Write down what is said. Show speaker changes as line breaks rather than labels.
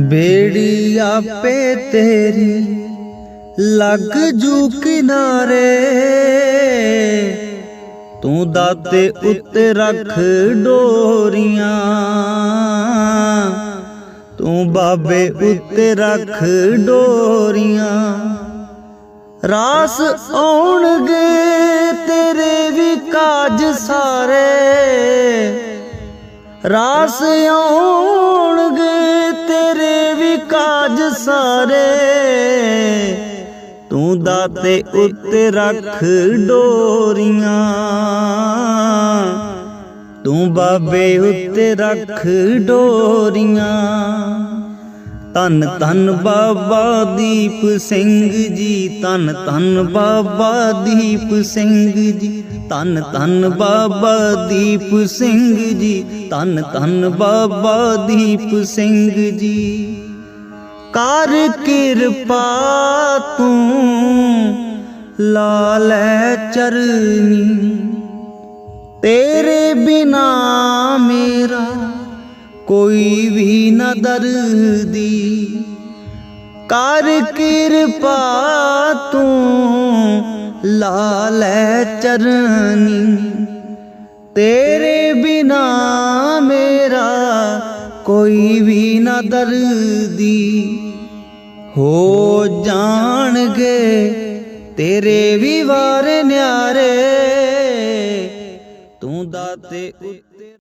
ਬੇੜੀ ਆਪੇ ਤੇਰੀ, ਲੱਗ ਜੂ ਕਿਨਾਰੇ। ਤੂੰ ਦਾਤੇ ਉੱਤੇ ਰੱਖ ਡੋਰੀਆਂ। ਤੂੰ ਬਾਬੇ ਉੱਤੇ ਰੱਖ ਡੋਰੀਆਂ। ਰਾਸ ਆਉਣਗੇ ਤੇਰੇ ਵੀ ਕਾਜ ਸਾਰੇ। ਰਾਸ ਆਉਣਗੇ ਤੇਰੇ ਵੀ ਕਾਜ ਸਾਰੇ। ਤੂੰ ਦਾਤੇ ਉੱਤੇ ਰੱਖ ਡੋਰੀਆਂ। ਤੂੰ ਬਾਬੇ ਉੱਤੇ ਰੱਖ ਡੋਰੀਆਂ। ਤਨ ਤਨ ਬਾਬਾ ਦੀਪ ਸਿੰਘ ਜੀ ਤਨ ਤਨ ਬਾਬਾ ਦੀਪ ਸਿੰਘ ਜੀ। ਤਨ ਤਨ ਬਾਬਾ ਦੀਪ ਸਿੰਘ ਜੀ। ਤਨ ਤਨ ਬਾਬਾ ਦੀਪ ਸਿੰਘ ਜੀ। ਕਰ ਕਿਰਪਾ ਤੂੰ ਲਾ ਚਰਨੀ। ਤੇਰੇ ਬਿਨਾ ਮੇਰਾ ਕੋਈ ਵੀ ਨਾ ਦਰਦੀ। ਕਰ ਕਿਰਪਾ ਤੂੰ ਲਾ ਲੈ ਚਰਨੀ, ਤੇਰੇ ਬਿਨਾ ਮੇਰਾ ਕੋਈ ਵੀ ਨਾ ਦਰਦੀ। ਹੋ ਜਾਣਗੇ ਤੇਰੇ ਵੀ ਵਾਰ ਨਿਆਰੇ, ਤੂੰ ਦਾਤੇ ਉੱਤੇ